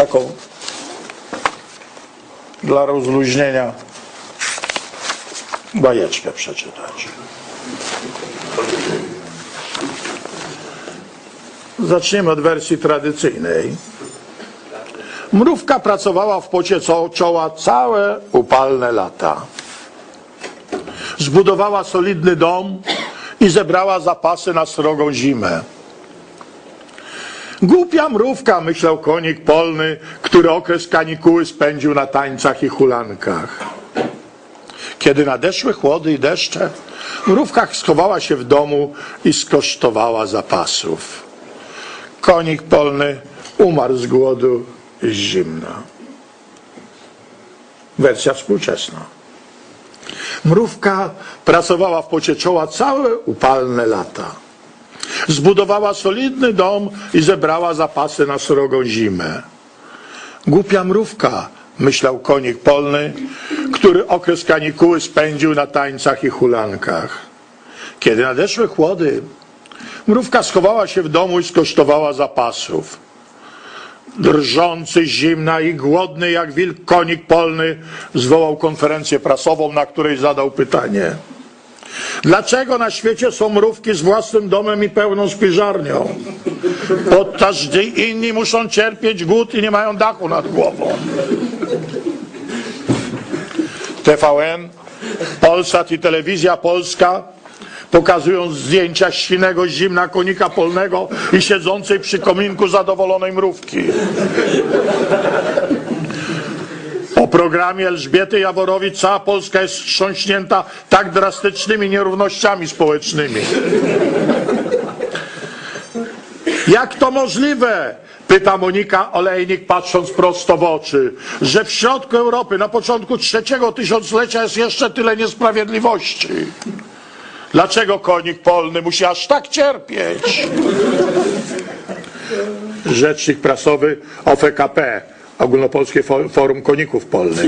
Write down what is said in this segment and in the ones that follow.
taką dla rozluźnienia bajeczkę przeczytać. Zaczniemy od wersji tradycyjnej. Mrówka pracowała w pocie czoła całe upalne lata. Zbudowała solidny dom i zebrała zapasy na srogą zimę. Głupia mrówka, myślał konik polny, który okres kanikuły spędził na tańcach i hulankach. Kiedy nadeszły chłody i deszcze, mrówka schowała się w domu i skosztowała zapasów. Konik polny umarł z głodu i z zimna. Wersja współczesna. Mrówka pracowała w pocie czoła całe upalne lata. Zbudowała solidny dom i zebrała zapasy na srogą zimę. Głupia mrówka, myślał konik polny, który okres kanikuły spędził na tańcach i hulankach. Kiedy nadeszły chłody, mrówka schowała się w domu i skosztowała zapasów. Drżący zimna i głodny jak wilk konik polny zwołał konferencję prasową, na której zadał pytanie. Dlaczego na świecie są mrówki z własnym domem i pełną spiżarnią? Podczas gdy inni muszą cierpieć głód i nie mają dachu nad głową. TVN, Polsat i Telewizja Polska pokazują zdjęcia świnego zimna konika polnego i siedzącej przy kominku zadowolonej mrówki. Programie Elżbiety Jaworowicz cała Polska jest wstrząśnięta tak drastycznymi nierównościami społecznymi. Jak to możliwe? Pyta Monika Olejnik, patrząc prosto w oczy, że w środku Europy na początku trzeciego tysiąclecia jest jeszcze tyle niesprawiedliwości. Dlaczego konik polny musi aż tak cierpieć? Rzecznik prasowy OFKP, Ogólnopolskie Fo- Forum Koników Polnych.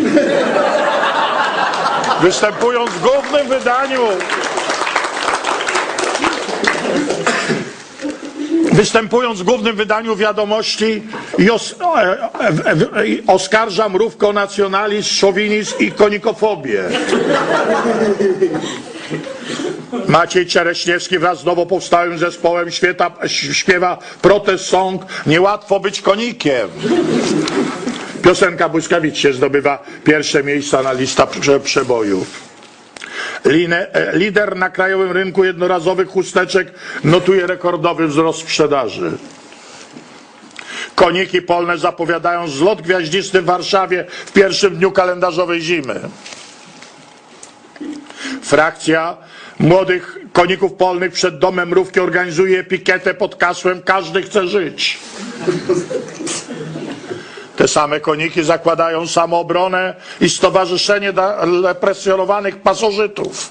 Występując w głównym wydaniu Występując w głównym wydaniu wiadomości i os, e, e, e, i oskarża mrówkę o nacjonalizm, szowinizm i konikofobię. Maciej Czereśniewski wraz z nowo powstałym zespołem świeta, śpiewa protest song Niełatwo być konikiem. Piosenka błyskawicznie zdobywa pierwsze miejsca na lista prze, przebojów. E, lider na krajowym rynku jednorazowych chusteczek notuje rekordowy wzrost sprzedaży. Koniki polne zapowiadają zlot gwiaździsty w Warszawie w pierwszym dniu kalendarzowej zimy. Frakcja młodych koników polnych przed domem mrówki organizuje pikietę pod hasłem Każdy chce żyć. Te same koniki zakładają samoobronę i Stowarzyszenie Represjonowanych Pasożytów.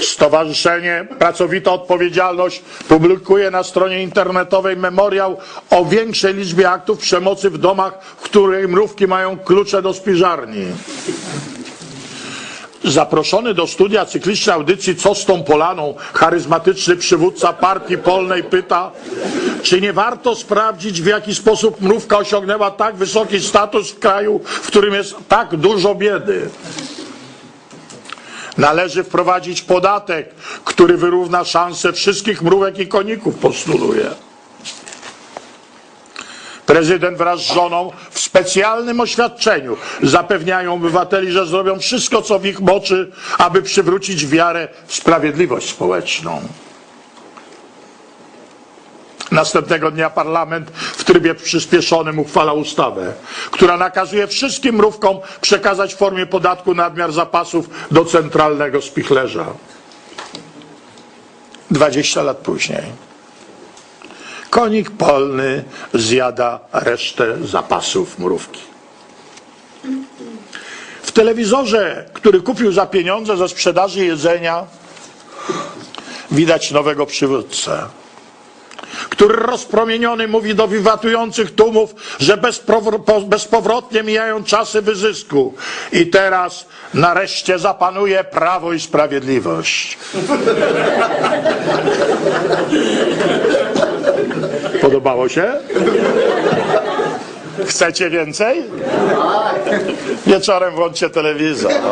Stowarzyszenie Pracowita Odpowiedzialność publikuje na stronie internetowej memoriał o większej liczbie aktów przemocy w domach, w których mrówki mają klucze do spiżarni. Zaproszony do studia cyklicznej audycji Co z tą Polaną, charyzmatyczny przywódca partii polnej pyta, czy nie warto sprawdzić, w jaki sposób mrówka osiągnęła tak wysoki status w kraju, w którym jest tak dużo biedy. Należy wprowadzić podatek, który wyrówna szanse wszystkich mrówek i koników, postuluje. Prezydent wraz z żoną w specjalnym oświadczeniu zapewniają obywateli, że zrobią wszystko, co w ich mocy, aby przywrócić wiarę w sprawiedliwość społeczną. Następnego dnia parlament w trybie przyspieszonym uchwala ustawę, która nakazuje wszystkim mrówkom przekazać w formie podatku nadmiar zapasów do centralnego spichlerza. 20 lat później. Konik polny zjada resztę zapasów mrówki. W telewizorze, który kupił za pieniądze ze sprzedaży jedzenia, widać nowego przywódcę, który rozpromieniony mówi do wiwatujących tłumów, że bezpowrotnie mijają czasy wyzysku i teraz nareszcie zapanuje prawo i sprawiedliwość. udało się? Chcecie więcej? Wieczorem włączcie telewizor. No.